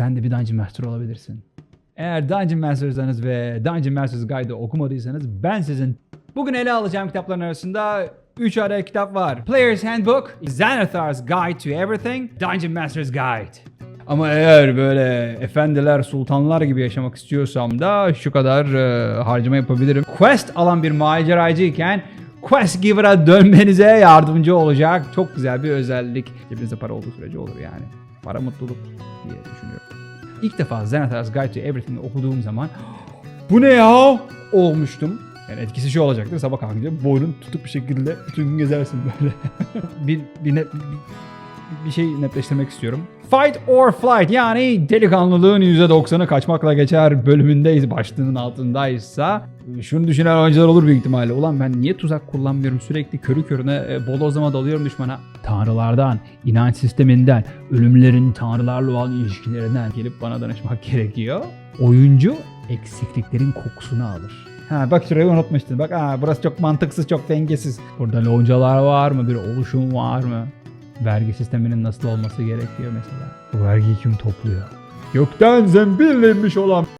sen de bir Dungeon Master olabilirsin. Eğer Dungeon Master'sanız ve Dungeon Master's Guide'ı okumadıysanız ben sizin bugün ele alacağım kitapların arasında 3 adet kitap var. Player's Handbook, Xanathar's Guide to Everything, Dungeon Master's Guide. Ama eğer böyle efendiler, sultanlar gibi yaşamak istiyorsam da şu kadar e, harcama yapabilirim. Quest alan bir maceracıyken Quest Giver'a dönmenize yardımcı olacak. Çok güzel bir özellik. Cebinizde para olduğu sürece olur yani. Para mutluluk diye düşünüyorum. İlk defa Xanathar's Guide to Everything'i okuduğum zaman bu ne ya olmuştum. Yani etkisi şu olacaktır. Sabah kalkınca boynun tutuk bir şekilde bütün gün gezersin böyle. bir, bir, net, bir, bir şey netleştirmek istiyorum. Fight or flight yani delikanlılığın %90'ı kaçmakla geçer bölümündeyiz. Başlığının altındaysa şunu düşünen oyuncular olur büyük ihtimalle. Ulan ben niye tuzak kullanmıyorum? Sürekli körü körüne e, bodozlama dalıyorum düşmana. Tanrılardan, inanç sisteminden, ölümlerin tanrılarla olan ilişkilerinden gelip bana danışmak gerekiyor. Oyuncu eksikliklerin kokusunu alır. Ha bak şurayı unutmuştun. Bak ha burası çok mantıksız, çok dengesiz. Burada loncalar var mı? Bir oluşum var mı? Vergi sisteminin nasıl olması gerekiyor mesela? Bu vergiyi kim topluyor? Gökten zembil inmiş olan